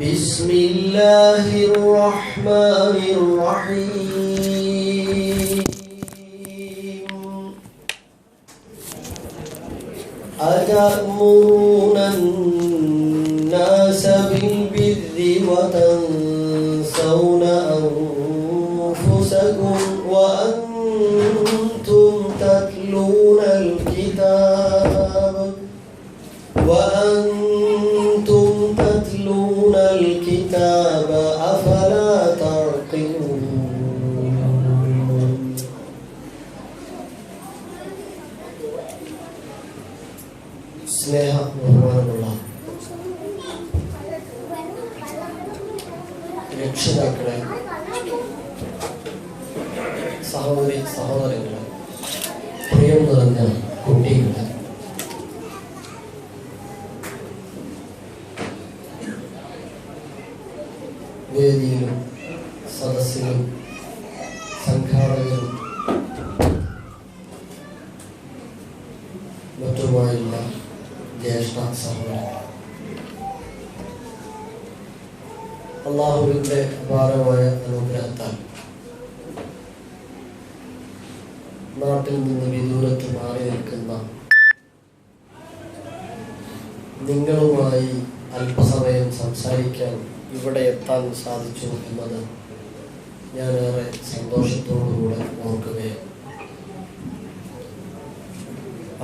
بسم الله الرحمن الرحيم أتأمرون الناس بالبر وتنسون സഹോദരി സഹോദരങ്ങളെ. പ്രിയം നിറഞ്ഞ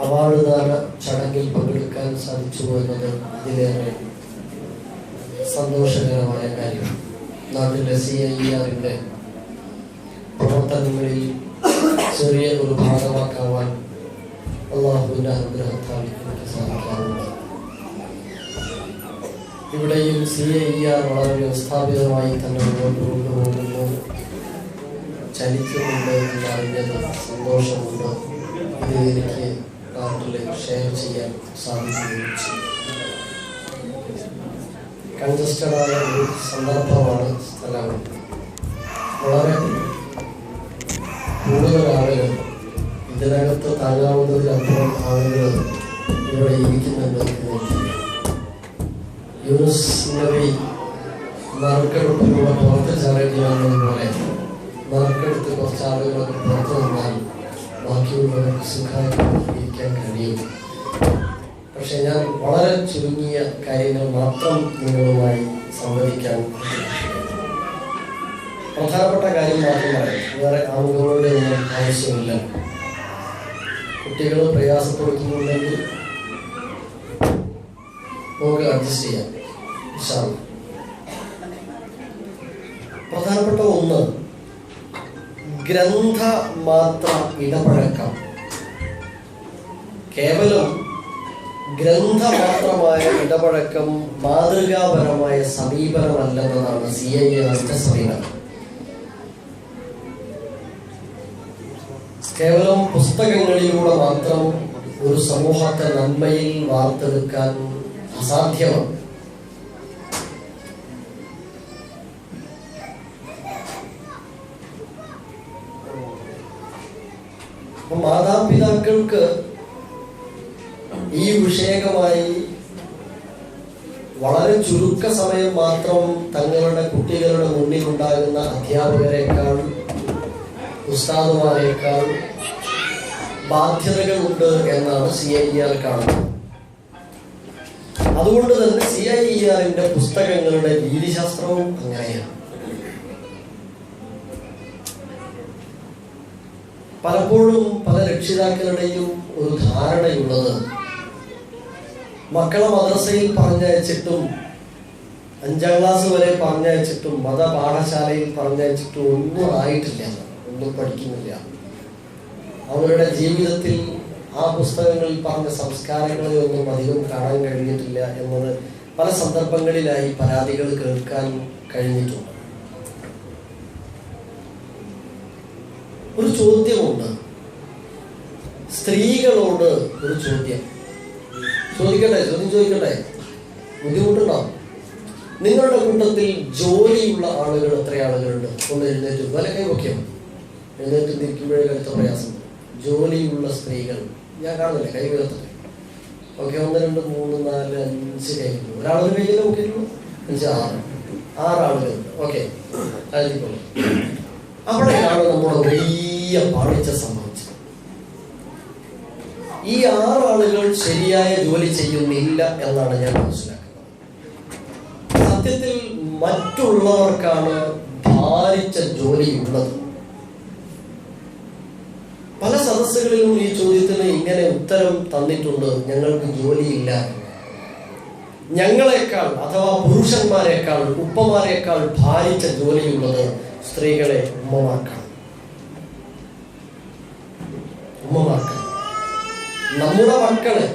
അവാർഡ് ദാന ചടങ്ങിൽ പങ്കെടുക്കാൻ സാധിച്ചു എന്നത് അതിലേറെ സന്തോഷകരമായ കാര്യമാണ് നാട്ടിലെ സി ഐ ആറിന്റെ പ്രവർത്തനങ്ങളിൽ ചെറിയ ഒരു ഭാഗമാക്കാവാൻ അള്ളാഹുവിന്റെ അനുഗ്രഹത്താൽ എനിക്ക് സാധിക്കാറുണ്ട്. ഇവിടെയും സി ഐ ആർ വളരെ വ്യവസ്ഥാപിതമായി തന്നെ മുന്നോട്ട് കൊണ്ടുപോകുന്നു. ചലിക്കുന്നുണ്ട് എന്നറിഞ്ഞത് സന്തോഷമുണ്ട്. ഇത് എനിക്ക് നാട്ടിൽ ഷെയർ ചെയ്യാൻ സാധിക്കുകയും കൺജസ്റ്റഡായ ഒരു സന്ദർഭമാണ് സ്ഥലം. വളരെ കൂടുതൽ ആളുകൾ ഇതിനകത്ത് താങ്ങാവുന്നതിലപ്പുറം ആളുകൾ ഇവിടെ ഇരിക്കുന്നുണ്ട്. യൂനുസ് നബി നറുക്കെടുപ്പിലൂടെ പുറത്ത് ചാടിയാണെന്നതുപോലെ നറുക്കെടുത്ത് കുറച്ച് ആളുകളൊക്കെ പുറത്തു നിന്നാൽ ബാക്കിയുള്ളവർക്ക് സുഖമായിട്ട് ഇരിക്കാൻ കഴിയും പക്ഷെ ഞാൻ വളരെ ചുരുങ്ങിയ കാര്യങ്ങൾ മാത്രം നിങ്ങളുമായി സംവദിക്കാൻ പ്രധാനപ്പെട്ട കാര്യം മാത്രം വേറെ ആളുകളുടെ ഒന്നും ആവശ്യമില്ല. കുട്ടികൾ പ്രയാസപ്പെടുത്തുന്നുണ്ടെങ്കിൽ നമുക്ക് അഡ്ജസ്റ്റ് ചെയ്യാം. പ്രധാനപ്പെട്ട ഒന്ന് ഗ്രന്ഥ മാത്ര ഇടപഴക്കം. കേവലം ഗ്രന്ഥമാത്രമായ ഇടപഴക്കം മാതൃകാപരമായ സമീപനമല്ലെന്നതാണ് സി ഐ എ സമീപനം. കേവലം പുസ്തകങ്ങളിലൂടെ മാത്രം ഒരു സമൂഹത്തെ നന്മയിൽ വാർത്തെടുക്കാൻ അസാധ്യമാണ്. അപ്പൊ മാതാപിതാക്കൾക്ക് ഈ വിഷയകമായി വളരെ ചുരുക്ക സമയം മാത്രം തങ്ങളുടെ കുട്ടികളുടെ മുന്നിൽ ഉണ്ടാകുന്ന അധ്യാപകരെക്കാൾ ഉസ്താദുമാരെക്കാൾ ബാധ്യതകളുണ്ട് എന്നാണ് സി ഐ ആർ കാണുന്നത്. അതുകൊണ്ട് തന്നെ സി ഐ ആറിന്റെ പുസ്തകങ്ങളുടെ രീതിശാസ്ത്രവും അങ്ങനെയാണ്. പലപ്പോഴും പല രക്ഷിതാക്കളുടെയും ഒരു ധാരണയുള്ളത്. മക്കളെ മദ്രസയിൽ പറഞ്ഞയച്ചിട്ടും അഞ്ചാം ക്ലാസ് വരെ പറഞ്ഞയച്ചിട്ടും മത പാഠശാലയിൽ പറഞ്ഞയച്ചിട്ടും ഒന്നും ആയിട്ടില്ല. ഒന്നും പഠിക്കുന്നില്ല. അവരുടെ ജീവിതത്തിൽ ആ പുസ്തകങ്ങളിൽ പറഞ്ഞ സംസ്കാരങ്ങളെ ഒന്നും അധികം കാണാൻ കഴിഞ്ഞിട്ടില്ല എന്നത് പല സന്ദർഭങ്ങളിലായി പരാതികൾ കേൾക്കാൻ കഴിഞ്ഞിട്ടുണ്ട്. ഒരു ചോദ്യമുണ്ട്. സ്ത്രീകളോട് ഒരു ചോദ്യം. ചോദിക്കട്ടെ ചോദ്യം ചോദിക്കട്ടെ? ബുദ്ധിമുട്ടുണ്ടോ? നിങ്ങളുടെ കൂട്ടത്തിൽ ജോലിയുള്ള ആളുകൾ എത്ര ആളുകളുണ്ട്? ഒന്ന് എഴുന്നേറ്റ് വല കൈവയ്ക്കാം എഴുന്നേറ്റ് നിൽക്കുമ്പോഴേ കരുത്ത പ്രയാസം. ജോലിയുള്ള സ്ത്രീകൾ. ഞാൻ കാണുന്നില്ല കൈ ഉയർത്തട്ടെ. ഓക്കെ ഒന്ന് രണ്ട് മൂന്ന് നാല് അഞ്ച് കഴിഞ്ഞു. ഒരാളൊരു കയ്യിൽ നോക്കിയിട്ടുള്ളൂ അഞ്ച് ആറ്. ആറ് ആളുകൾ. ഓക്കെ എഴുതിക്കോളൂ അവിടെയാണ് നമ്മുടെ വലിയ പറിച്ച സംഭവിച്ചത്. ഈ ആറാളുകൾ ശരിയായ ജോലി ചെയ്യുന്നില്ല എന്നാണ് ഞാൻ മനസ്സിലാക്കുന്നത്. സത്യത്തിൽ മറ്റുള്ളവർക്കാണ് ഭാരിച്ച ജോലിയുള്ളത് പല സദസ്സുകളിലും ഈ ചോദ്യത്തിന് ഇങ്ങനെ ഉത്തരം തന്നിട്ടുണ്ട് ഞങ്ങൾക്ക് ജോലിയില്ല. ഞങ്ങളെക്കാൾ അഥവാ പുരുഷന്മാരെക്കാൾ ഉപ്പമാരെക്കാൾ ഭാരിച്ച ജോലിയുള്ളത് സ്ത്രീകളെ ഉമ്മമാക്കാം ഉമ്മമാക്കാം നമ്മുടെ മക്കളെ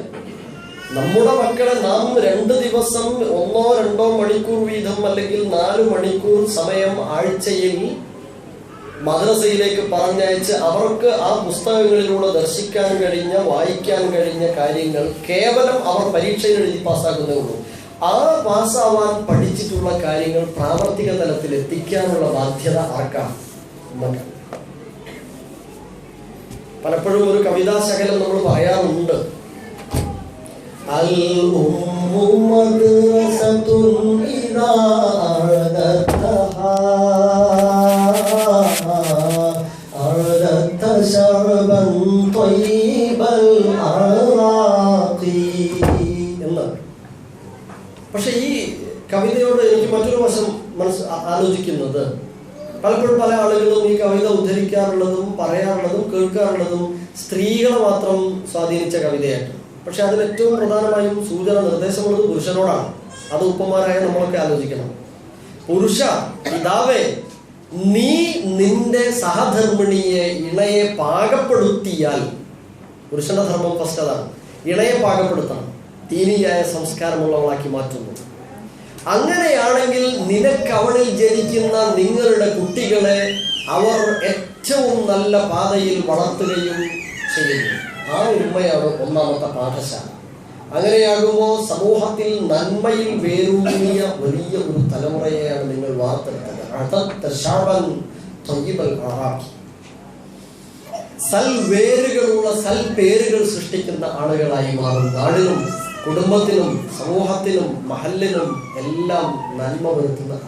നമ്മുടെ മക്കളെ നാം രണ്ട് ദിവസം ഒന്നോ രണ്ടോ മണിക്കൂർ വീതം അല്ലെങ്കിൽ നാല് മണിക്കൂർ സമയം ആഴ്ചയിൽ മദ്രസയിലേക്ക് പറഞ്ഞയച്ച് അവർക്ക് ആ പുസ്തകങ്ങളിലൂടെ ദർശിക്കാൻ കഴിഞ്ഞ വായിക്കാൻ കഴിഞ്ഞ കാര്യങ്ങൾ കേവലം അവർ പരീക്ഷയിൽ എഴുതി പാസ്സാക്കുന്നേ ഉള്ളൂ. ആ പാസ്സാവാൻ പഠിച്ചിട്ടുള്ള കാര്യങ്ങൾ പ്രാവർത്തിക തലത്തിൽ എത്തിക്കാനുള്ള ബാധ്യത ആർക്കാണ്? നമുക്ക് പലപ്പോഴും ഒരു കവിതാ ശകലം നമ്മൾ പറയാറുണ്ട്. അൽ വശം മനസ്സ് ആലോചിക്കുന്നത്. പലപ്പോഴും പല ആളുകളും ഈ കവിത ഉദ്ധരിക്കാറുള്ളതും പറയാറുള്ളതും കേൾക്കാറുള്ളതും സ്ത്രീകളെ മാത്രം സ്വാധീനിച്ച കവിതയായിട്ട്. പക്ഷെ അതിൽ ഏറ്റവും പ്രധാനമായും സൂചന നിർദ്ദേശമുള്ളത് പുരുഷനോടാണ്. അത് ഉപ്പമാരായ നമ്മളൊക്കെ ആലോചിക്കണം. പുരുഷ പിതാവേ നീ നിന്റെ സഹധർമ്മിണിയെ ഇണയെ പാകപ്പെടുത്തിയാൽ പുരുഷന്റെ ധർമ്മം ഫസ്റ്റ് അതാണ്. ഇണയെ പാകപ്പെടുത്തണം. തീനിയായ സംസ്കാരമുള്ളവളാക്കി മാറ്റുന്നു. അങ്ങനെയാണെങ്കിൽ നിനക്ക് അവളിൽ ജനിക്കുന്ന നിങ്ങളുടെ കുട്ടികളെ അവർ ഏറ്റവും നല്ല പാതയിൽ വളർത്തുകയും ചെയ്യുന്നു. ആ ഉമ്മയാണ് ഒന്നാമത്തെ പാഠശാല. അങ്ങനെയാകുമ്പോൾ സമൂഹത്തിൽ നന്മയിൽ വേരൂന്നിയ വലിയ ഒരു തലമുറയെയാണ് നിങ്ങൾ വാർത്തെടുത്തത്. അഴത്ത ശാപൻ തൊയ്യബൽ അറാക്കി സൽവേരുകളുള്ള സൽപേരുകൾ സൃഷ്ടിക്കുന്ന ആളുകളായി മാറും. നാടിനും കുടുംബത്തിനും സമൂഹത്തിലും മഹലിനും എല്ലാം നന്മ വരുത്തുന്ന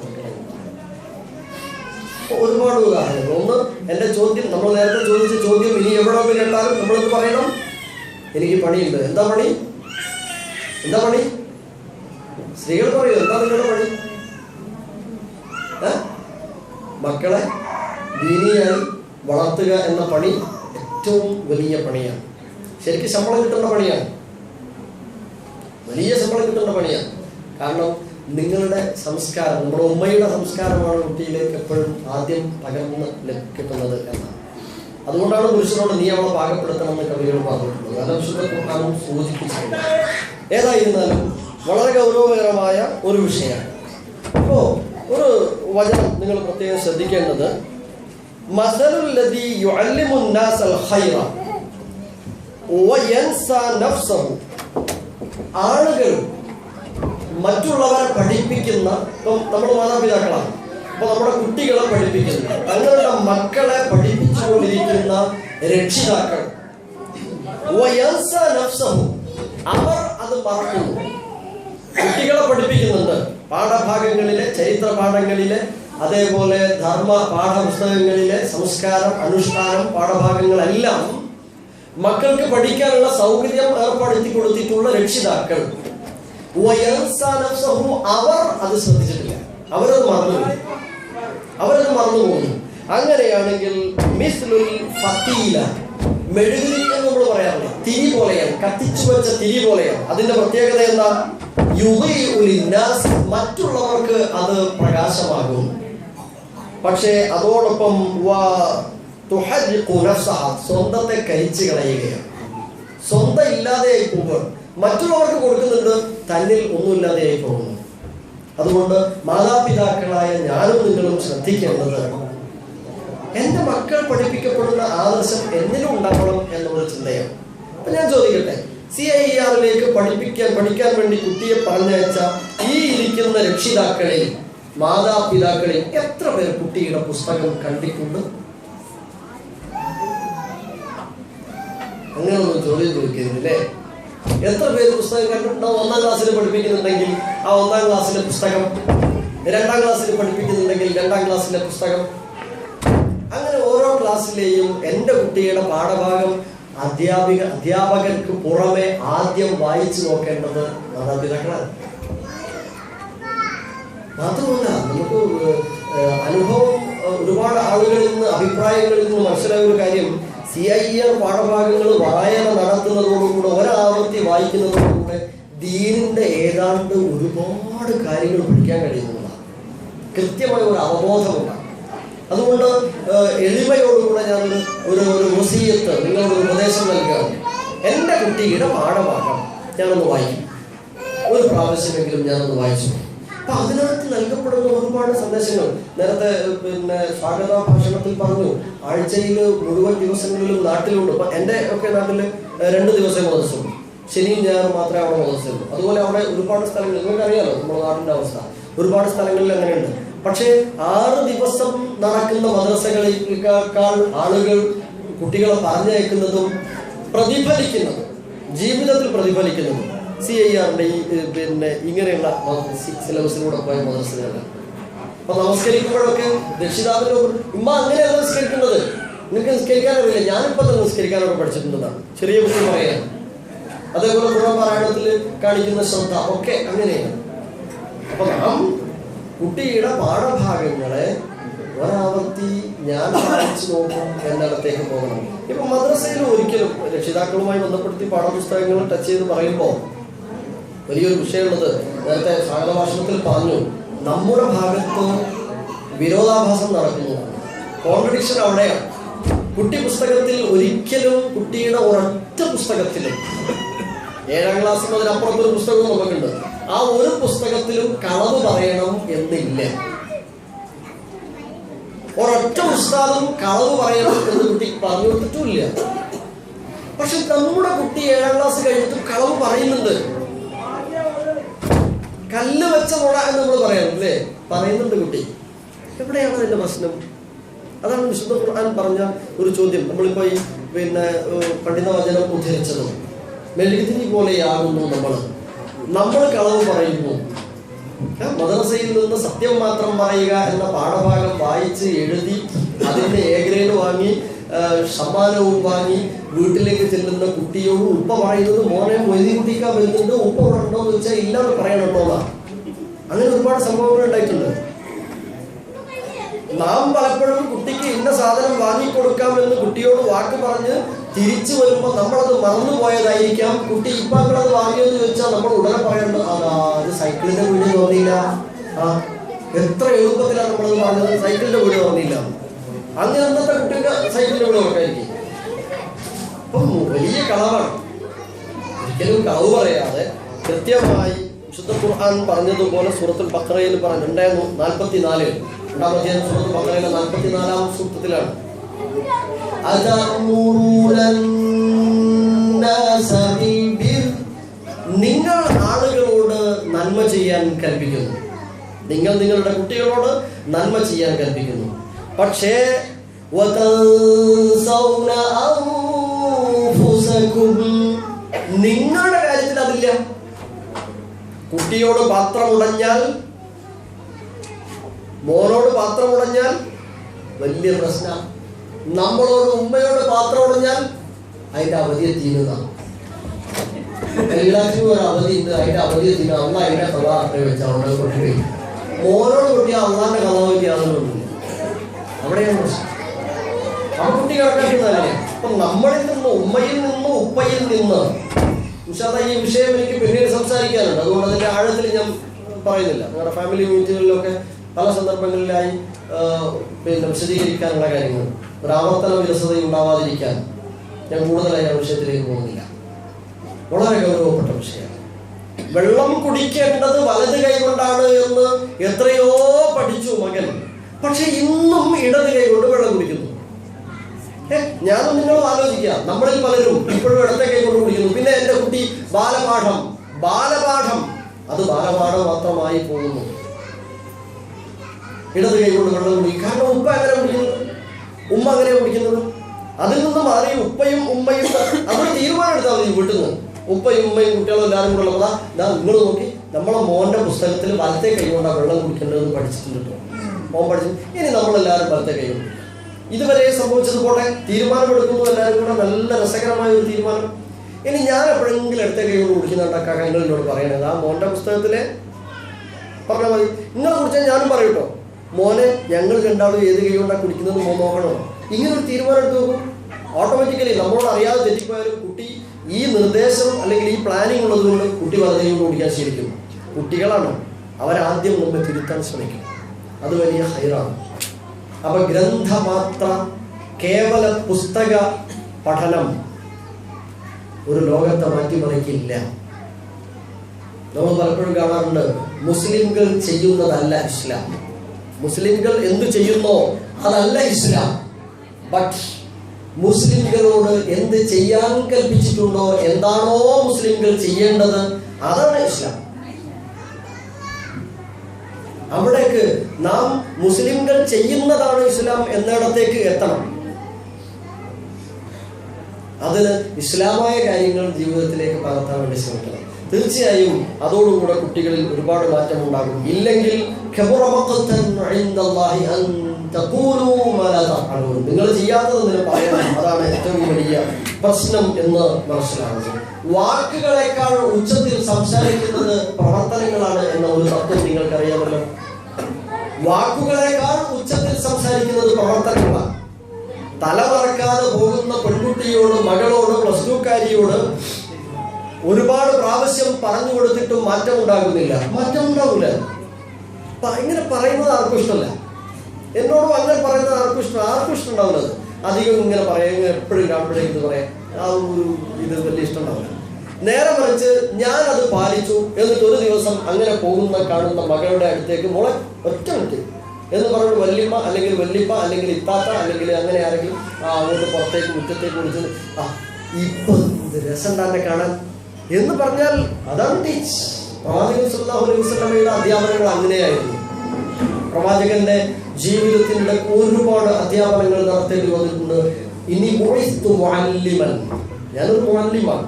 ഒരുപാട് ഉദാഹരണങ്ങൾ. ഒന്ന് എന്റെ ചോദ്യം നമ്മൾ നേരത്തെ ചോദിച്ച ചോദ്യം ഇനി എവിടെ ഒന്ന് കേട്ടാലും നമ്മളെന്ത് പറയണം. എനിക്ക് പണിയുണ്ട്. എന്താ പണി? എന്താ പണി? സ്ത്രീകൾ പറയൂ എന്താ നിങ്ങളുടെ പണി? മക്കളെ ദീനിയായി വളർത്തുക എന്ന പണി ഏറ്റവും വലിയ പണിയാണ്. ശരിക്കും ശമ്പളം കിട്ടുന്ന പണിയാണ്. വലിയ ശമ്പളം കിട്ടുന്ന പണിയാണ്. കാരണം നിങ്ങളുടെ സംസ്കാരം നമ്മുടെ ഉമ്മയുടെ സംസ്കാരമാണ് കുട്ടിയിലേക്ക് എപ്പോഴും ആദ്യം പകർന്ന് ലഭിക്കുന്നത് എന്നാണ്. അതുകൊണ്ടാണ് പുരുഷനോട് നീ അവളെ പാകപ്പെടുത്തണം എന്ന് കവികൾ പറഞ്ഞിട്ടുള്ളത് ഖുർആാനും സൂചിപ്പിച്ചിട്ടുണ്ട്. ഏതായിരുന്നാലും വളരെ ഗൗരവകരമായ ഒരു വിഷയമാണ്. അപ്പോ ഒരു വചനം നിങ്ങൾ പ്രത്യേകം ശ്രദ്ധിക്കേണ്ടത്. മസലുല്ലദീ യുഅല്ലിമുന്നാസൽ ഖൈറ വയൻസ നഫ്സഹു ആളുകൾ മറ്റുള്ളവരെ പഠിപ്പിക്കുന്ന ഇപ്പം നമ്മൾ മാതാപിതാക്കളാണ്. അപ്പൊ നമ്മുടെ കുട്ടികളെ പഠിപ്പിക്കുന്നു. തങ്ങളുടെ മക്കളെ പഠിപ്പിച്ചുകൊണ്ടിരിക്കുന്ന രക്ഷിതാക്കൾ. അവർ അത് മറക്കുന്നു. കുട്ടികളെ പഠിപ്പിക്കുന്നുണ്ട്. പാഠഭാഗങ്ങളിലെ ചരിത്ര പാഠങ്ങളിലെ അതേപോലെ ധർമ്മ പാഠപുസ്തകങ്ങളിലെ സംസ്കാരം അനുഷ്ഠാനം പാഠഭാഗങ്ങളെല്ലാം മക്കൾക്ക് പഠിക്കാനുള്ള സൗകര്യം ഏർപ്പെടുത്തി കൊടുത്തിട്ടുള്ള രക്ഷിതാക്കൾ അവർ അത് ശ്രദ്ധിച്ചിട്ടില്ല. അവരത് മറന്നു അവരത് മറന്നുപോകുന്നു അങ്ങനെയാണെങ്കിൽ മിസ്ലുൽ മെഴുകുതിരി എന്ന് നമ്മൾ പറയാറില്ല തിരി പോലെയാണ്. കത്തിച്ചു വെച്ച തിരി പോലെയാണ്. അതിന്റെ പ്രത്യേകത എന്താ? യുഗീഉ ലിന്നാസ് മറ്റുള്ളവർക്ക് അത് പ്രകാശമാകും. പക്ഷേ അതോടൊപ്പം വ- തുഹരിഖു നഫ്സഹ, സ്വന്തത്തെ കരിച്ചു കളയുകയാണ്. സ്വന്തം ഇല്ലാതെയായി പോകുക മറ്റുള്ളവർക്ക് കൊടുക്കുന്നുണ്ട് തന്നിൽ ഒന്നുമില്ലാതെയായി പോകുന്നു. അതുകൊണ്ട് മാതാപിതാക്കളായ ഞാനും നിങ്ങളും ശ്രദ്ധിക്കേണ്ടത് എന്റെ മക്കൾ പഠിപ്പിക്കപ്പെടുന്ന ആദർശം എന്നിലും ഉണ്ടാവണം എന്നുള്ള ചിന്തയാണ്. അപ്പൊ ഞാൻ ചോദിക്കട്ടെ സി ഐ ആറിലേക്ക് പഠിപ്പിക്കാൻ പഠിക്കാൻ വേണ്ടി കുട്ടിയെ പറഞ്ഞയച്ച ഈ ഇരിക്കുന്ന രക്ഷിതാക്കളിൽ മാതാപിതാക്കളിൽ എത്ര പേർ കുട്ടിയുടെ പുസ്തകം കണ്ടിട്ടുണ്ട്? അങ്ങനെ ഒന്ന് ചോദ്യം ചോദിക്കുന്നില്ലേ എത്ര പേര് പുസ്തകം കണ്ടിട്ടുണ്ടാവും ഒന്നാം ക്ലാസ്സിൽ പഠിപ്പിക്കുന്നുണ്ടെങ്കിൽ ആ ഒന്നാം ക്ലാസ്സിലെ പുസ്തകം രണ്ടാം ക്ലാസ്സിൽ പഠിപ്പിക്കുന്നുണ്ടെങ്കിൽ രണ്ടാം ക്ലാസ്സിലെ പുസ്തകം. അങ്ങനെ ഓരോ ക്ലാസ്സിലെയും എന്റെ കുട്ടിയുടെ പാഠഭാഗം അധ്യാപിക അധ്യാപകർക്ക് പുറമെ ആദ്യം വായിച്ചു നോക്കേണ്ടത് മാതാപിതാക്കളാണ്. മാത്രമല്ല നമുക്ക് അനുഭവം ഒരുപാട് ആളുകളിൽ നിന്ന് അഭിപ്രായങ്ങളിൽ നിന്ന് മനസ്സിലായ ഒരു കാര്യം സി ഐ ആർ പാഠഭാഗങ്ങൾ വായന നടത്തുന്നതോടുകൂടെ ഒരാവർത്തി വായിക്കുന്നതോടുകൂടെ ദീനിന്റെ ഏതാണ്ട് ഒരുപാട് കാര്യങ്ങൾ പഠിക്കാൻ കഴിയുന്നതാണ്. കൃത്യമായ ഒരു അവബോധമുണ്ടാകും. അതുകൊണ്ട് എളിമയോടുകൂടെ ഞാൻ ഒരു ഒരു മുസീയത്ത് നിങ്ങളുടെ ഒരു ഉപദേശം നൽകുകയാണ്. എന്റെ കുട്ടിയുടെ പാഠഭാഗം ഞാനൊന്ന് വായിക്കും. ഒരു പ്രാവശ്യമെങ്കിലും ഞാനൊന്ന് വായിച്ചു അപ്പൊ അതിനകത്ത് നൽകപ്പെടുന്ന ഒരുപാട് സന്ദേശങ്ങൾ. നേരത്തെ പിന്നെ സ്വാഗത ഭാഷണത്തിൽ പറഞ്ഞു ആഴ്ചയിൽ മുഴുവൻ ദിവസങ്ങളിലും നാട്ടിലുണ്ട്. ഇപ്പൊ എന്റെ ഒക്കെ നാട്ടിൽ രണ്ട് ദിവസം മദർസുള്ളൂ ശനിയും ഞായറും മാത്രമേ അവിടെ മദർസുള്ളൂ അതുപോലെ അവിടെ ഒരുപാട് സ്ഥലങ്ങൾ നിങ്ങൾക്ക് അറിയാലോ നമ്മുടെ നാടിന്റെ അവസ്ഥ. ഒരുപാട് സ്ഥലങ്ങളിൽ അങ്ങനെയുണ്ട്. പക്ഷേ ആറ് ദിവസം നടക്കുന്ന മദ്രസകളേക്കാൾ ആളുകൾ കുട്ടികളെ പറഞ്ഞയക്കുന്നതും പ്രതിഫലിക്കുന്നതും ജീവിതത്തിൽ പ്രതിഫലിക്കുന്നതും സി ഐ ആറിന്റെ ഈ പിന്നെ ഇങ്ങനെയുള്ള സിലബസിലൂടെ പോയ മദ്രസകളാണ് അപ്പൊ നമസ്കരിക്കുമ്പോഴൊക്കെ രക്ഷിതാവിന്റെ ഉമ്മ അങ്ങനെയാണ് നിസ്കരിക്കുന്നത്. നിങ്ങൾക്ക് നിസ്കരിക്കാൻ അറിയില്ല ഞാനിപ്പോ തന്നെ നിസ്കരിക്കാനൊക്കെ പഠിച്ചിട്ടുള്ളതാണ് ചെറിയ കുട്ടി പറയാൻ അതേപോലെ ഖുർആൻ കാണിക്കുന്ന ശ്രദ്ധ ഒക്കെ അങ്ങനെയാണ്. അപ്പൊ നാം കുട്ടിയുടെ പാഠഭാഗങ്ങളെ ഒരാവർത്തി ഞാൻ വായിച്ചു നോക്കും എന്നിടത്തേക്ക് പോകണം ഇപ്പൊ മദ്രസയിൽ ഒരിക്കലും രക്ഷിതാക്കളുമായി ബന്ധപ്പെടുത്തി പാഠപുസ്തകങ്ങൾ ടച്ച് ചെയ്ത് പറയുമ്പോൾ വലിയൊരു വിഷയമുള്ളത് നേരത്തെ സാഗര ഭാഷണത്തിൽ പറഞ്ഞു നമ്മുടെ ഭാഗത്ത് വിരോധാഭാസം നടക്കുന്നു കോൺട്രഡിക്ഷൻ അവിടെയാണ്. കുട്ടി പുസ്തകത്തിൽ ഒരിക്കലും കുട്ടിയുടെ ഒരൊറ്റ പുസ്തകത്തിലും ഏഴാം ക്ലാസ് മുതൽ അപ്പുറത്തൊരു പുസ്തകവും നമുക്കുണ്ട്. ആ ഒരു പുസ്തകത്തിലും കളവ് പറയണം എന്നില്ല. ഒരൊറ്റ ഉസ്താദും കളവ് പറയണം എന്ന് കുട്ടി പറഞ്ഞു കൊടുത്തിട്ടുമില്ല. പക്ഷെ നമ്മുടെ കുട്ടി ഏഴാം ക്ലാസ് കഴിഞ്ഞിട്ടും കളവ് പറയുന്നുണ്ട്. കല്ല് വെച്ച മുള എന്ന് നമ്മൾ പറയണം അല്ലേ? പറയുന്നുണ്ട് കുട്ടി. എവിടെയാണ് അതിന്റെ പ്രശ്നം? അതാണ് വിശുദ്ധ ഖുർആൻ പറഞ്ഞ ഒരു ചോദ്യം. നമ്മളിപ്പോ ഈ പിന്നെ പണ്ഡിത വചനം ഉദ്ധരിച്ചതും മെഴുകുതിരി പോലെയാകുന്നു നമ്മൾ നമ്മൾ കളവ് പറയുന്നു. മദർസയിൽ നിന്ന് സത്യം മാത്രം പറയുക എന്ന പാഠഭാഗം വായിച്ച് എഴുതി അതിന്റെ ഏഗ്രേഡ് വാങ്ങി സമ്മാനവും വാങ്ങി വീട്ടിലേക്ക് ചെല്ലുന്ന കുട്ടിയോട് ഉപ്പ പറയുന്നത് മോനെ മൊയ്തി കുട്ടിക്കാൻ വരുന്നുണ്ട് ഉപ്പ ഉണ്ടോ എന്ന് വെച്ചാൽ ഇല്ലാന്ന് പറയണമെന്നോന്നാ അങ്ങനെ ഒരുപാട് സംഭവങ്ങൾ ഉണ്ടായിട്ടുണ്ട്. നാം പലപ്പോഴും കുട്ടിക്ക് ഇന്ന സാധനം വാങ്ങിക്കൊടുക്കാമെന്ന് കുട്ടിയോട് വാക്ക് പറഞ്ഞ് തിരിച്ചു വരുമ്പോൾ നമ്മളത് മറന്നു പോയതായിരിക്കാം കുട്ടി ഇപ്പൊ അത് വാങ്ങിയെന്ന് ചോദിച്ചാൽ നമ്മൾ ഉടനെ പറയേണ്ടത് അതാ അത് സൈക്കിളിന്റെ വീട് തോന്നിയില്ല. ആ എത്ര എളുപ്പത്തിലാണ് നമ്മളത് പറഞ്ഞത് സൈക്കിളിന്റെ വീട് തോന്നിയില്ല. അന്ന് അന്നത്തെ കുട്ടിയുടെ സൈക്കിളിലൂടെ ഉറക്കായിരിക്കും അപ്പം വലിയ കളവാണ്. ഒരിക്കലും കളവ് പറയാതെ കൃത്യമായി വിശുദ്ധ ഖുർആൻ പറഞ്ഞതുപോലെ സൂറത്തുൽ ബക്രയിൽ പറഞ്ഞിട്ടുണ്ടായിരുന്നു നാൽപ്പത്തി നാലിൽ രണ്ടാം അധ്യായം സൂറത്തുൽ ബക്രയിലെ നാൽപ്പത്തി നാലാം സൂക്തത്തിലാണ് നിങ്ങൾ ആളുകളോട് നന്മ ചെയ്യാൻ കൽപ്പിക്കുന്നു. നിങ്ങൾ നിങ്ങളുടെ കുട്ടികളോട് നന്മ ചെയ്യാൻ കൽപ്പിക്കുന്നു. പക്ഷേ നിങ്ങളുടെ കാര്യത്തിൽ അതില്ല. കുട്ടിയോട് പാത്രം ഉടഞ്ഞാൽ മോനോട് പാത്രം ഉടഞ്ഞാൽ വലിയ പ്രശ്ന. നമ്മളോട് ഉമ്മയോട് പാത്രം ഉടഞ്ഞാൽ അതിന്റെ അവധി തീരുന്നതാണ്. എല്ലാത്തിനും ഒരു അവധി ഉണ്ട്. അതിന്റെ അവധി തീരുന്ന അമ്മ അതിന്റെ കഥ അത്ര വെച്ചാൽ മോനോട് കുട്ടി അന്നാന്റെ കഥ പറ്റി ആളുകളുണ്ട് പ്രശ്നം ആ കുട്ടി കണക്കാക്കുന്നതല്ലേ അപ്പൊ നമ്മളിൽ നിന്ന് ഉമ്മയിൽ നിന്ന് ഉപ്പയിൽ നിന്ന്. വിശാദ ഈ വിഷയം എനിക്ക് പിന്നീട് സംസാരിക്കാനുണ്ട്. അതുകൊണ്ട് അതിന്റെ ആഴത്തിൽ ഞാൻ പറയുന്നില്ല. നിങ്ങളുടെ ഫാമിലി യൂണിറ്റുകളിലൊക്കെ പല സന്ദർഭങ്ങളിലായി പിന്നെ വിശദീകരിക്കാനുള്ള കാര്യങ്ങൾ. ഒരു ആവർത്തന വിരസത ഉണ്ടാവാതിരിക്കാൻ ഞാൻ കൂടുതലായി ആ വിഷയത്തിലേക്ക് പോകുന്നില്ല. വളരെ ഗൗരവപ്പെട്ട വിഷയമാണ്. വെള്ളം കുടിക്കേണ്ടത് വലത് കൈ കൊണ്ടാണ് എന്ന് എത്രയോ പഠിച്ചു മകൻ. പക്ഷെ ഇന്നും ഇടത് കൈ കൊണ്ട് വെള്ളം കുടിക്കുന്നു. ഞാൻ ഞാനും നിങ്ങളും ആലോചിക്കുക. നമ്മളിൽ പലരും ഇപ്പോഴും ഇടത്തെ കൈ കൊണ്ട് കുടിക്കുന്നു. പിന്നെ എന്റെ കുട്ടി ബാലപാഠം. ബാലപാഠം. അത് ബാലപാഠം മാത്രമായി പോകുന്നു. ഇടത് കൈ കൊണ്ട് വെള്ളം കുടിക്കും കാരണം ഉപ്പ അങ്ങനെ കുടിക്കുന്നത് ഉമ്മ അങ്ങനെ കുടിക്കുന്നത്? അതിൽ നിന്ന് മാറി ഉപ്പയും ഉമ്മയും അവർ തീരുമാനം എടുത്താൽ മതി വീട്ടിൽ നിന്ന് ഉപ്പയും ഉമ്മയും കുട്ടികളും എല്ലാവരും കൂടെ ഉള്ളതാ നിങ്ങൾ നോക്കി. നമ്മളെ മോന്റെ പുസ്തകത്തിൽ വലത്തെ കൈ കൊണ്ടാണ് വെള്ളം കുടിക്കേണ്ടതെന്ന് പഠിച്ചിട്ടുണ്ട് പഠിച്ചു. ഇനി നമ്മളെല്ലാവരും വലത്തെ കൈ കൊടുക്കും ഇതുവരെ സംഭവിച്ചത് പോട്ടെ. തീരുമാനമെടുക്കുന്നു എല്ലാവരും കൂടെ നല്ല രസകരമായ ഒരു തീരുമാനം. ഇനി ഞാൻ എപ്പോഴെങ്കിലും എടുത്ത കൈ കൊണ്ട് കുടിക്കുന്നുണ്ടാക്കാൻ എന്നോട് പറയണത്. ആ മോന്റെ പുസ്തകത്തിലെ പറഞ്ഞാൽ മതി നിങ്ങളെ കുറിച്ച് ഞാനും പറയൂട്ടോ മോനെ ഞങ്ങൾ രണ്ടാളും ഏത് കൈ കൊണ്ടാണ് കുടിക്കുന്നത് മോൻ നോക്കണോ? ഇങ്ങനെ ഒരു തീരുമാനം എടുത്തു നോക്കും. ഓട്ടോമാറ്റിക്കലി നമ്മളോട് അറിയാതെ തെറ്റിപ്പോയാലും കുട്ടി ഈ നിർദ്ദേശം അല്ലെങ്കിൽ ഈ പ്ലാനിങ് ഉള്ളതുകൊണ്ട് കുട്ടി വളരെ കൊണ്ട് കുടിക്കാൻ ശീലിക്കും കുട്ടികളാണ്. അവരാദ്യം നമ്മെ തിരുത്താൻ ശ്രമിക്കും. അത് വലിയ ഹൈറാണ്. അപ്പൊ ഗ്രന്ഥമാത്ര കേവല പുസ്തക പഠനം ഒരു ലോകത്തെ മാറ്റിമറിക്കില്ല. നമ്മൾ പലപ്പോഴും കാണാറുണ്ട് മുസ്ലിംകൾ ചെയ്യുന്നതല്ല ഇസ്ലാം. മുസ്ലിംകൾ എന്തു ചെയ്യുന്നോ അതല്ല ഇസ്ലാം. ബട്ട് മുസ്ലിംകളോട് എന്ത് ചെയ്യാൻ കൽപ്പിച്ചിട്ടുണ്ടോ എന്താണോ മുസ്ലിംകൾ ചെയ്യേണ്ടത് അതാണ് ഇസ്ലാം. അവിടേക്ക് നാം മുസ്ലിംകൾ ചെയ്യുന്നതാണ് ഇസ്ലാം എന്നിടത്തേക്ക് എത്തണം. അതിന് ഇസ്ലാമായ കാര്യങ്ങൾ ജീവിതത്തിലേക്ക് പകർത്താൻ വേണ്ടി ശ്രമിക്കണം. തീർച്ചയായും അതോടുകൂടെ കുട്ടികളിൽ ഒരുപാട് മാറ്റം ഉണ്ടാകും. ഇല്ലെങ്കിൽ നിങ്ങൾ ചെയ്യാത്തതെന്ന് പറയണം? അതാണ് ഏറ്റവും വലിയ പ്രശ്നം എന്ന് മനസ്സിലാകുന്നത്. വാക്കുകളെക്കാൾ ഉച്ചത്തിൽ സംസാരിക്കുന്നത് പ്രവർത്തനങ്ങളാണ് എന്ന ഒരു തത്വം നിങ്ങൾക്കറിയാമല്ലോ. വാക്കുകളെക്കാൾ ഉച്ചത്തിൽ സംസാരിക്കുന്നത് പ്രവർത്തനങ്ങളാണ് തലമറക്കാതെ പോകുന്ന പെൺകുട്ടിയോട് മകളോട് പ്ലസ് ടുക്കാരിയോട് ഒരുപാട് പ്രാവശ്യം പറഞ്ഞു കൊടുത്തിട്ടും മാറ്റം ഉണ്ടാകുന്നില്ല. മാറ്റം ഉണ്ടാവില്ല. ഇങ്ങനെ പറയുന്നത് ആർക്കും ഇഷ്ടമല്ല. എന്നോടും അങ്ങനെ പറയുന്നത് ആർക്കും ഇഷ്ടം ആർക്കും ഇഷ്ടം ഉണ്ടാവില്ല അധികം ഇങ്ങനെ പറയാം എപ്പോഴും കാണുമ്പോഴേ ഇത് പറയാം. ആ ഒരു ഇത് വലിയ ഇഷ്ടം ഉണ്ടാവില്ല നേരെ മറിച്ച് ഞാൻ അത് പാലിച്ചു എന്നിട്ട് ഒരു ദിവസം അങ്ങനെ പോകുന്ന കാണുന്ന മകളുടെ അടുത്തേക്ക് മുളെ ഒറ്റ മിനിറ്റ്. എന്ന് പറഞ്ഞു വല്യമ്മ അല്ലെങ്കിൽ വല്യപ്പ അല്ലെങ്കിൽ ഇത്താത്ത അല്ലെങ്കിൽ അങ്ങനെ ആരെങ്കിലും അങ്ങോട്ട് പുറത്തേക്ക് മുറ്റത്തേക്ക് വിളിച്ചത് ആ ഇപ്പൊ രസം തന്നെ കാണാൻ? എന്ന് പറഞ്ഞാൽ അതാണ് ടീച്ച്. പ്രവാചകൻ സല്ലല്ലാഹു അലൈഹി അധ്യാപനങ്ങൾ അങ്ങനെയായിരുന്നു. പ്രവാചകന്റെ ജീവിതത്തിന്റെ ഒരുപാട് അധ്യാപനങ്ങൾ നടത്തേണ്ടി വന്നിട്ടുണ്ട്. ഇനി മുഅല്ലിമൻ. ഞാനൊരു മുഅല്ലിമാണ്.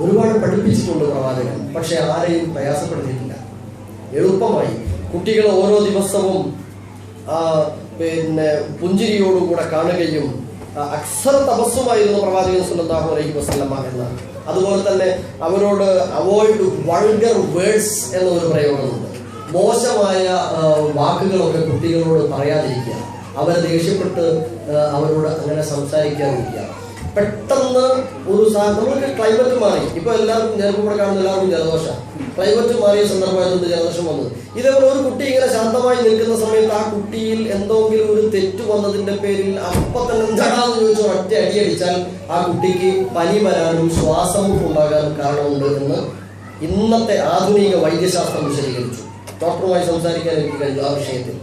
ഒരുപാട് പഠിപ്പിച്ചിട്ടുണ്ട് പ്രവാചകൻ പക്ഷെ ആരെയും പ്രയാസപ്പെടുത്തിയിട്ടില്ല. എളുപ്പമായി. കുട്ടികൾ ഓരോ ദിവസവും പിന്നെ പുഞ്ചിരിയോടുകൂടെ കാണുകയും അക്സർ തപസ്സുമായിരുന്നു പ്രവാചകൻ സല്ലല്ലാഹു അലൈഹി വസ്ലമ എന്ന്. അതുപോലെ തന്നെ അവരോട് അവോയ്ഡ് വൾഗർ വേർഡ്സ് എന്നൊരു പ്രയോഗമുണ്ട്. മോശമായ വാക്കുകളൊക്കെ കുട്ടികളോട് പറയാതിരിക്കുക. അവരെ ദേഷ്യപ്പെട്ട് അവരോട് അങ്ങനെ സംസാരിക്കാതിരിക്കുക. പെട്ടെന്ന് ഒരു നമ്മൾക്ക് ക്ലൈമറ്റ് മാറി. ഇപ്പൊ എല്ലാവർക്കും ഇവിടെ കാണുന്ന എല്ലാവർക്കും ജലദോഷ. ക്ലൈമറ്റ് മാറിയ സന്ദർഭമായതുകൊണ്ട് ജലദോഷം വന്നത്. ഇതേപോലെ ഒരു കുട്ടി ഇങ്ങനെ ശാന്തമായി നിൽക്കുന്ന സമയത്ത് ആ കുട്ടിയിൽ എന്തെങ്കിലും ഒരു തെറ്റ് വന്നതിന്റെ പേരിൽ അപ്പൊ തന്നെ എന്താണെന്ന് ചോദിച്ചു ഒറ്റ അടി അടിച്ചാൽ ആ കുട്ടിക്ക് പനി വരാനും ശ്വാസമുട്ട് ഉണ്ടാകാനും കാരണമുണ്ട് എന്ന് ഇന്നത്തെ ആധുനിക വൈദ്യശാസ്ത്രം വിശദീകരിച്ചു. ഡോക്ടറുമായി സംസാരിക്കാൻ എനിക്ക് കഴിഞ്ഞു ആ വിഷയത്തിൽ.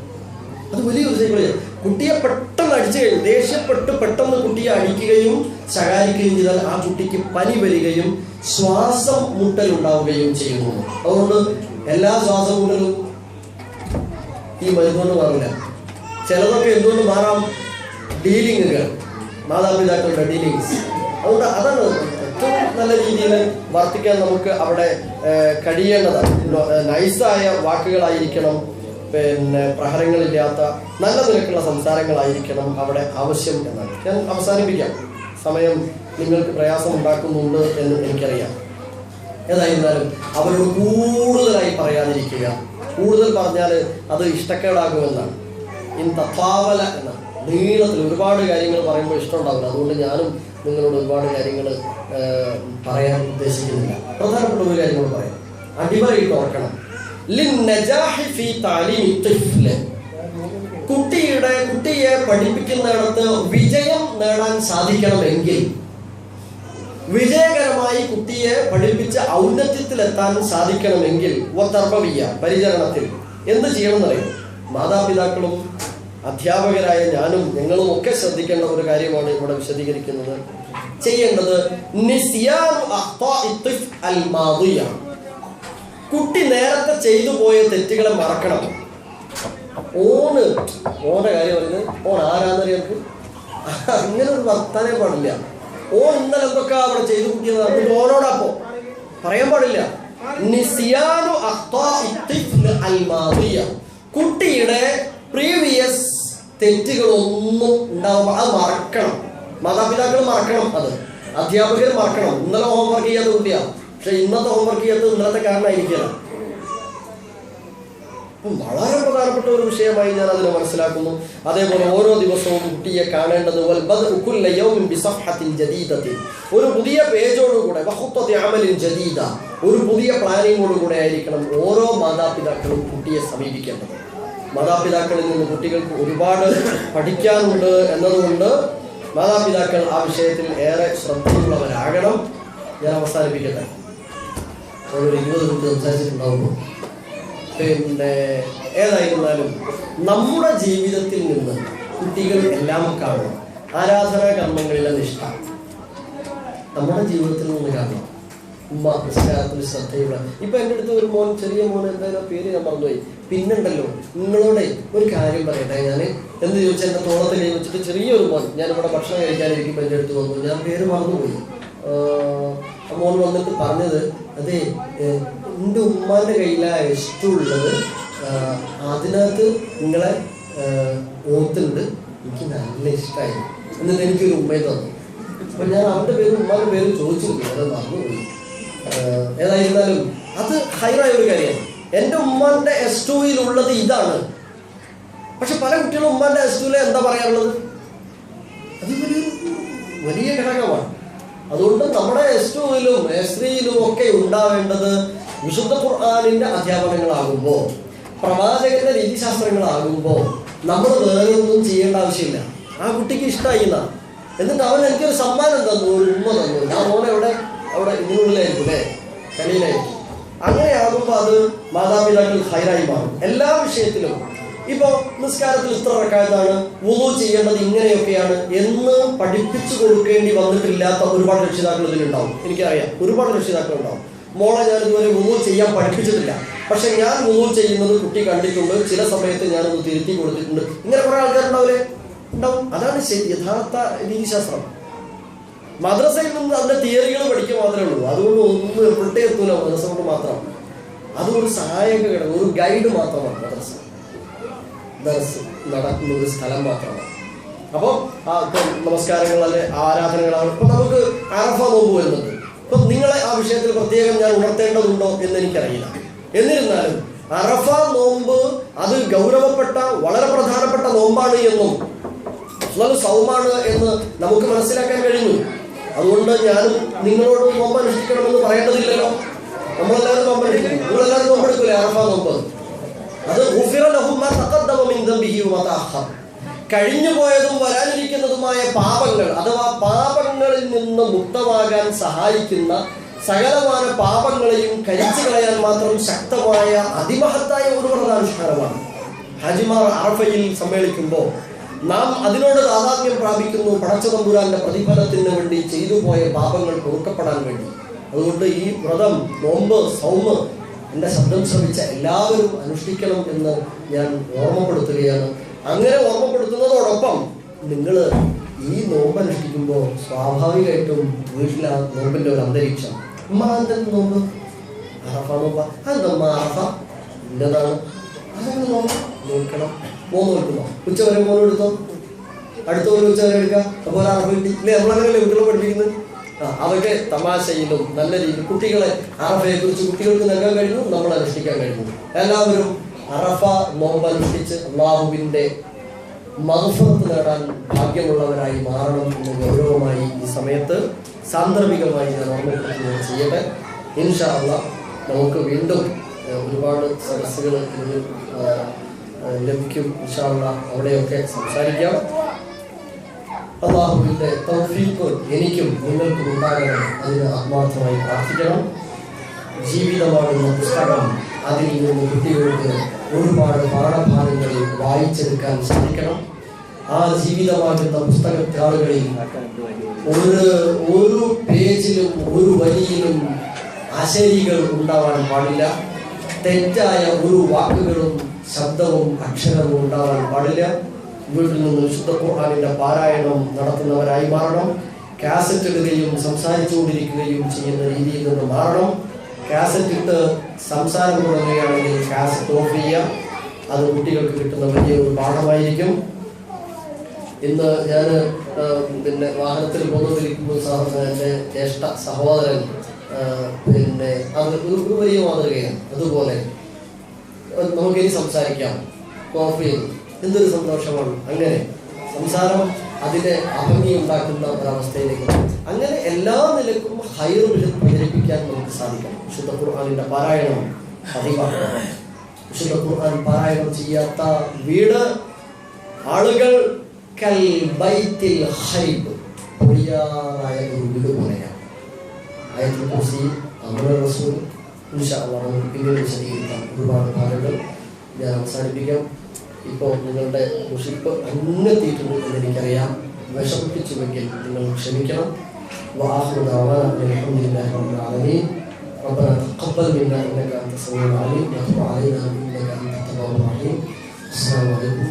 അത് വലിയൊരു സൈക്കോളജി കുട്ടിയെ പെട്ടെന്ന് അടിച്ചു കഴിഞ്ഞു ദേഷ്യപ്പെട്ട് പെട്ടെന്ന് കുട്ടിയെ അടിക്കുകയും ശകാരിക്കുകയും ചെയ്താൽ ആ കുട്ടിക്ക് പനി വരികയും ശ്വാസം മുട്ടൽ ഉണ്ടാവുകയും ചെയ്യുന്നു. അതുകൊണ്ട് എല്ലാ ശ്വാസം മുട്ടലും ഈ മരുന്നുകൊണ്ട് മാറില്ല ചിലതൊക്കെ എന്തുകൊണ്ട് മാറാം? ഡീലിങ്ങുകൾ. മാതാപിതാക്കളുടെ ഡീലിങ്സ്. അതുകൊണ്ട് അതാണ് ഏറ്റവും നല്ല രീതിയിൽ വർത്തിക്കാൻ നമുക്ക് അവിടെ കഴിയേണ്ടതാണ്. നൈസായ വാക്കുകളായിരിക്കണം. പിന്നെ പ്രഹരങ്ങളില്ലാത്ത നല്ല നിരക്കുള്ള സംസാരങ്ങളായിരിക്കണം അവിടെ ആവശ്യം എന്നാണ് ഞാൻ അവസാനിപ്പിക്കാം. സമയം നിങ്ങൾക്ക് പ്രയാസം ഉണ്ടാക്കുന്നുണ്ട് എന്ന് എനിക്കറിയാം. ഏതായിരുന്നാലും അവരോട് കൂടുതലായി പറയാതിരിക്കുക. കൂടുതൽ പറഞ്ഞാൽ അത് ഇഷ്ടക്കേടാകുമെന്നാണ്. ഇൻ തത്വാവല എന്നാണ് നീളത്തിൽ ഒരുപാട് കാര്യങ്ങൾ പറയുമ്പോൾ ഇഷ്ടമുണ്ടാവില്ല. അതുകൊണ്ട് ഞാനും നിങ്ങളോട് ഒരുപാട് കാര്യങ്ങൾ പറയാൻ ഉദ്ദേശിക്കുന്നില്ല. പ്രധാനപ്പെട്ട ഒരു കാര്യം കൂടെ പറയാം. അടിമറിയിട്ട് ഓർക്കണം കുട്ടിയുടെ കുട്ടിയെ പഠിപ്പിക്കുന്നിടത്ത് വിജയം നേടാൻ സാധിക്കണമെങ്കിൽ വിജയകരമായി കുട്ടിയെ പഠിപ്പിച്ച് ഔന്നത്യത്തിലെത്താൻ സാധിക്കണമെങ്കിൽ തർബവിയ പരിചരണത്തിൽ എന്ത് ചെയ്യണമെന്നറിയും? മാതാപിതാക്കളും അധ്യാപകരായ ഞാനും ഞങ്ങളും ഒക്കെ ശ്രദ്ധിക്കേണ്ട ഒരു കാര്യമാണ് ഇവിടെ വിശദീകരിക്കുന്നത്. ചെയ്യേണ്ടത് തിഫ് അൽ മാദിയ. കുട്ടി നേരത്തെ ചെയ്തു പോയ തെറ്റുകളെ മറക്കണം. ഓണ് ഓന്റെ കാര്യം പറയുന്നത് ഓൺ ആരാന്നറിയാം അങ്ങനെ ഒരു വർത്താനേ പാടില്ല. ഓ ഇന്നലെ എന്തൊക്കെ അവിടെ ചെയ്തു കുട്ടിയെന്ന് പറഞ്ഞിട്ട് ഓനോടപ്പോ പറയാൻ പാടില്ല. കുട്ടിയുടെ പ്രീവിയസ് തെറ്റുകളൊന്നും ഉണ്ടാവുമ്പോൾ അത് മറക്കണം. മാതാപിതാക്കൾ മറക്കണം അത്. അധ്യാപകർ മറക്കണം. ഇന്നലെ ഹോംവർക്ക് ചെയ്യാത്ത കുട്ടിയാ. പക്ഷെ ഇന്നത്തെ ഹോംവർക്ക് ചെയ്യാത്തത് ഇന്നലത്തെ കാരണമായിരിക്കില്ല അപ്പം വളരെ പ്രധാനപ്പെട്ട ഒരു വിഷയമായി ഞാൻ അതിനെ മനസ്സിലാക്കുന്നു. അതേപോലെ ഓരോ ദിവസവും കുട്ടിയെ കാണേണ്ടത്. ഒരു പുതിയ പേജോടുകൂടെ ജദീദ. ഒരു പുതിയ പ്ലാനിങ്ങോടുകൂടെ ആയിരിക്കണം ഓരോ മാതാപിതാക്കളും കുട്ടിയെ സമീപിക്കേണ്ടത്. മാതാപിതാക്കളിൽ നിന്ന് കുട്ടികൾക്ക് ഒരുപാട് പഠിക്കാനുണ്ട് എന്നതുകൊണ്ട് മാതാപിതാക്കൾ ആ വിഷയത്തിൽ ഏറെ ശ്രദ്ധയുള്ളവരാകണം. ഞാൻ അവസാനിപ്പിക്കട്ടെ. ഒരു ഇരുപത് മിനിറ്റ് സംസാരിച്ചിട്ടുണ്ടാവുമ്പോൾ പിന്നെ ഏതായിരുന്നാലും നമ്മുടെ ജീവിതത്തിൽ നിന്ന് കുട്ടികൾ എല്ലാം കാണും. ആരാധനാ കർമ്മങ്ങളിലെ നിഷ്ഠ. നമ്മുടെ ജീവിതത്തിൽ നിന്ന് കാണണം ഉമ്മ നിസ്കാരത്തിൽ ശ്രദ്ധയുള്ള ഇപ്പൊ എന്റെ അടുത്ത് ഒരു മോൻ ചെറിയ മോൻ എന്തായാലും പേര് ഞാൻ മറന്നുപോയി. പിന്നുണ്ടല്ലോ നിങ്ങളോടെ ഒരു കാര്യം പറയട്ടെ ഞാൻ എന്ത് ചോദിച്ചാൽ എന്റെ തോളത്തിൽ വെച്ചിട്ട് ചെറിയൊരു മോൻ ഞാൻ ഇവിടെ ഭക്ഷണം കഴിക്കാനിരിക്കുമ്പോൾ എന്റെ അടുത്ത് വന്നു. ഞാൻ പേര് മറന്നുപോയി. മോൻ വന്നിട്ട് പറഞ്ഞത് അതെ എന്റെ ഉമ്മാന്റെ കയ്യിലാണ് ഇഷ്ടമുള്ളത്. അതിനകത്ത് നിങ്ങളെ ഓത്തുണ്ട് എനിക്ക് നല്ല ഇഷ്ടമായി എന്നിട്ട് എനിക്കൊരു ഉമ്മയെ തന്നു. അപ്പൊ ഞാൻ അവരുടെ പേര് ഉമ്മാന്റെ പേര് ചോദിച്ചിരുന്നു. അത് മറന്നുപോയി. ഏതായിരുന്നാലും അത് ഹൈറായ ഒരു കാര്യമാണ്. എന്റെ ഉമ്മാന്റെ എസ് ഉള്ളത് ഇതാണ്. പക്ഷെ പല കുട്ടികളും ഉമ്മാന്റെ എസ് ടുവിലെ എന്താ പറയാനുള്ളത് അത് വലിയ വലിയ ഘടകമാണ്. അതുകൊണ്ട് നമ്മുടെ എസ് ടുവിലും എസ് ത്രീയിലും ഒക്കെ ഉണ്ടാവേണ്ടത് വിശുദ്ധ ഖുർആാനിന്റെ അധ്യാപനങ്ങളാകുമ്പോൾ പ്രവാചകന്റെ രീതിശാസ്ത്രങ്ങളാകുമ്പോൾ നമ്മൾ വേറെ ഒന്നും ചെയ്യേണ്ട ആവശ്യമില്ല. ആ കുട്ടിക്ക് ഇഷ്ടമായി എന്നാ. എന്നിട്ട് അവൻ എനിക്കൊരു സമ്മാനം തന്നു ഒരു ഉമ്മ തന്നു. ഞാൻ മോനെ അവിടെ അവിടെ ഇതിനുള്ളിലായിരിക്കും അല്ലേ? കലയിലായിരിക്കും അങ്ങനെയാകുമ്പോൾ അത് മാതാപിതാക്കൾ ഹൈറായി മാറും. എല്ലാ വിഷയത്തിലും ഇപ്പൊ നിസ്കാരത്തിൽ ഇത്ര റക്കാത്താണ് വുളു ചെയ്യേണ്ടത് ഇങ്ങനെയൊക്കെയാണ് എന്ന് പഠിപ്പിച്ചു കൊടുക്കേണ്ടി വന്നിട്ടില്ലാത്ത ഒരുപാട് രക്ഷിതാക്കൾ ഇതിലുണ്ടാവും. എനിക്കറിയാം. ഒരുപാട് രക്ഷിതാക്കൾ ഉണ്ടാവും മോളെ ഞാൻ ഇതുവരെ വുളു ചെയ്യാൻ പഠിപ്പിച്ചിട്ടില്ല. പക്ഷെ ഞാൻ വുളു ചെയ്യുന്നത് കുട്ടി കണ്ടിട്ടുണ്ട്. ചില സമയത്ത് ഒന്ന് തിരുത്തി കൊടുത്തിട്ടുണ്ട്. ഇങ്ങനെ കുറെ ആൾക്കാരുണ്ടാവില്ലേ? ഉണ്ടാവും. അതാണ് ശരി. യഥാർത്ഥ രീതിശാസ്ത്രം. മദ്രസയിൽ നിന്ന് അതിന്റെ തിയറികൾ പഠിക്കുക മാത്രമേ ഉള്ളൂ. അതുകൊണ്ട് ഒന്നും എവിടെ എത്തൂല മദ്രസ കൊണ്ട് മാത്രം. അതൊരു സഹായക ഒരു ഗൈഡ് മാത്രമാണ് മദ്രസ. ദർസ് നടക്കുന്ന ഒരു സ്ഥലം മാത്രമാണ്. അപ്പോൾ ആ ഇപ്പം നമസ്കാരങ്ങൾ അല്ലെ ആരാധനകളാണ്. ഇപ്പം നമുക്ക് അറഫ നോമ്പ് വരുന്നുണ്ട് ഇപ്പം നിങ്ങളെ ആ വിഷയത്തിൽ പ്രത്യേകം ഞാൻ ഉണർത്തേണ്ടതുണ്ടോ എന്ന് എനിക്കറിയില്ല എന്നിരുന്നാലും അറഫ നോമ്പ് അത് ഗൗരവപ്പെട്ട വളരെ പ്രധാനപ്പെട്ട നോമ്പാണ് എന്നും സൗമാണ് എന്ന് നമുക്ക് മനസ്സിലാക്കാൻ കഴിഞ്ഞു. അതുകൊണ്ട് ഞാനും നിങ്ങളോട് നോമ്പ് അനുഷ്ഠിക്കണമെന്ന് പറയേണ്ടതില്ലല്ലോ. നമ്മളെല്ലാവരും നോമ്പ് അനുഷ്ഠിക്കും നിങ്ങളെല്ലാവരും നോമ്പ് എടുക്കൂലേ അറഫ നോമ്പ്? അത് ഗുഫിറ ലഹും മാ തഖദ്ദമ മിൻ ദംബിഹി വമാ തഅഖർ. കഴിഞ്ഞു പോയതും വരാനിരിക്കുന്നതുമായ പാപങ്ങൾ അഥവാ പാപങ്ങളിൽ നിന്ന് മുക്തമാകാൻ സഹായിക്കുന്ന സകലമായ പാപങ്ങളെയും കരിച്ചു കളയാൻ മാത്രം ശക്തമായ അതിമഹത്തായ ഒരു വ്രതാനുഷ്ഠാനമാണ് ഹജിമാർ അറഫയിൽ സമ്മേളിക്കുമ്പോൾ നാം അതിനോട് താതാത്മ്യം പ്രാപിക്കുന്നു പടച്ചതമ്പുരാന്റെ പ്രതിഫലത്തിന് വേണ്ടി ചെയ്തു പോയ പാപങ്ങൾ പൊറുക്കപ്പെടാൻ വേണ്ടി അതുകൊണ്ട് ഈ വ്രതം നോമ്പ് സൗമ് എന്റെ ശബ്ദം ശ്രമിച്ച എല്ലാവരും അനുഷ്ഠിക്കണം എന്ന് ഞാൻ ഓർമ്മപ്പെടുത്തുകയാണ്. അങ്ങനെ ഓർമ്മപ്പെടുത്തുന്നതോടൊപ്പം നിങ്ങൾ ഈ നോമ്പ് അനുഷ്ഠിക്കുമ്പോൾ സ്വാഭാവികമായിട്ടും വീട്ടിൽ ആ നോമ്പിന്റെ ഒരു അന്തരീക്ഷം. ഉമ്മ എന്തെങ്കിലും നോമ്പ്? അറഫ നോമ്പ. അതെന്തമ്മ അറഫ? ഉച്ച വരെ അടുത്ത ഉച്ച വരെ അപ്പോൾ അറഫ കിട്ടി. ഇല്ലേ നമ്മളങ്ങനെയല്ലേ കുട്ടികളെ പഠിപ്പിക്കുന്നത്? ആ തമാശയിലും നല്ല രീതിയിൽ കുട്ടികളെ അറഫയെ കുറിച്ച് കുട്ടികൾക്ക് നൽകാൻ കഴിഞ്ഞു നമ്മൾ അനുഷ്ഠിക്കാൻ കഴിഞ്ഞു എല്ലാവരും അറഫ നോമ്പ് അനുഷ്ഠിച്ച് അള്ളാഹുവിന്റെ മഹഫത്ത് നേടാൻ ഭാഗ്യമുള്ളവരായി മാറണം എന്ന് ഗൗരവമായി ഈ സമയത്ത് സാന്ദർഭികമായി ഞാൻ ഓർമ്മപ്പെടുത്തുകയും ചെയ്യട്ടെ. ഇൻഷാ അള്ളാഹ് നമുക്ക് വീണ്ടും ഒരുപാട് സദസ്സുകൾ ലഭിക്കും. ഇൻഷാ അള്ളാഹ് അവിടെയൊക്കെ സംസാരിക്കാം. അള്ളാഹുവിന്റെ തൗഫീഖ് എനിക്കും നിങ്ങൾക്കും ഉണ്ടാകണം. അതിന് ആത്മാർത്ഥമായി പ്രാർത്ഥിക്കണം. ജീവിതമാകുന്ന പുസ്തകം അതിൽ നിന്ന് കുട്ടികൾക്ക് ഒരുപാട് പാഠഭാഗങ്ങളിൽ വായിച്ചെടുക്കാൻ സാധിക്കണം ആ ജീവിതമാകുന്ന പുസ്തകത്താളുകളിൽ ഒരു ഒരു പേജിലും ഒരു വരിയിലും അശരികൾ ഉണ്ടാവാൻ പാടില്ല. തെറ്റായ ഒരു വാക്കുകളും ശബ്ദവും അക്ഷരവും ഉണ്ടാവാൻ പാടില്ല. വീട്ടിൽ നിന്ന് വിശുദ്ധ ഖുർആാനിന്റെ പാരായണം നടത്തുന്നവരായി മാറണം. കാസറ്റ് ഇടുകയും സംസാരിച്ചുകൊണ്ടിരിക്കുകയും ചെയ്യുന്ന രീതിയിൽ നിന്ന് മാറണം. കാസറ്റ് ഇട്ട് സംസാരം തുടങ്ങുകയാണെങ്കിൽ കാസറ്റ് ഓഫ് ചെയ്യാം. അത് കുട്ടികൾക്ക് കിട്ടുന്ന വലിയൊരു പാഠമായിരിക്കും. ഇന്ന് ഞാൻ പിന്നെ വാഹനത്തിൽ പോകുന്നതിരിക്കുമ്പോൾ സാറിന് എന്റെ ജ്യേഷ്ഠ സഹോദരൻ പിന്നെ അത് ഒരു വലിയ മാതൃകയാണ്. അതുപോലെ അത് നമുക്കിനി സംസാരിക്കാം. കോഫി എന്തൊരു സന്തോഷമാണ്. അങ്ങനെ സംസാരം അതിനെ അഭംഗി ഉണ്ടാക്കുന്ന ഒരവസ്ഥയിലേക്ക് അങ്ങനെ എല്ലാ നിലക്കും ഹൈർ പ്രചരിപ്പിക്കാൻ നമുക്ക് സാധിക്കണം. വിശുദ്ധ ഖുർആാനിന്റെ പാരായണം പതിവാണ്. വിശുദ്ധ ഖുർആൻ പാരായണം ചെയ്യാത്ത വീട് ആളുകൾ കൽ ബൈത്തിൽ ഹൈബ് പൊടിയാറായ ഒരു വീട് പോലെയാണ്. പിന്നീട് വിശദീകരിക്കാം. ഒരുപാട് കാര്യങ്ങൾ ഞാൻ അവസാനിപ്പിക്കാം. ഇപ്പോൾ നിങ്ങളുടെ മുഷിപ്പ് അങ്ങെത്തിയിട്ടുണ്ട് എന്ന് എനിക്കറിയാം വിഷമിപ്പിച്ചുവെങ്കിൽ നിങ്ങൾ ക്ഷമിക്കണം وآخر دعوانا أن الحمد لله رب العالمين ربنا تقبل منا إنك أنت السميع العليم وتب علينا إنك أنت التواب الرحيم السلام عليكم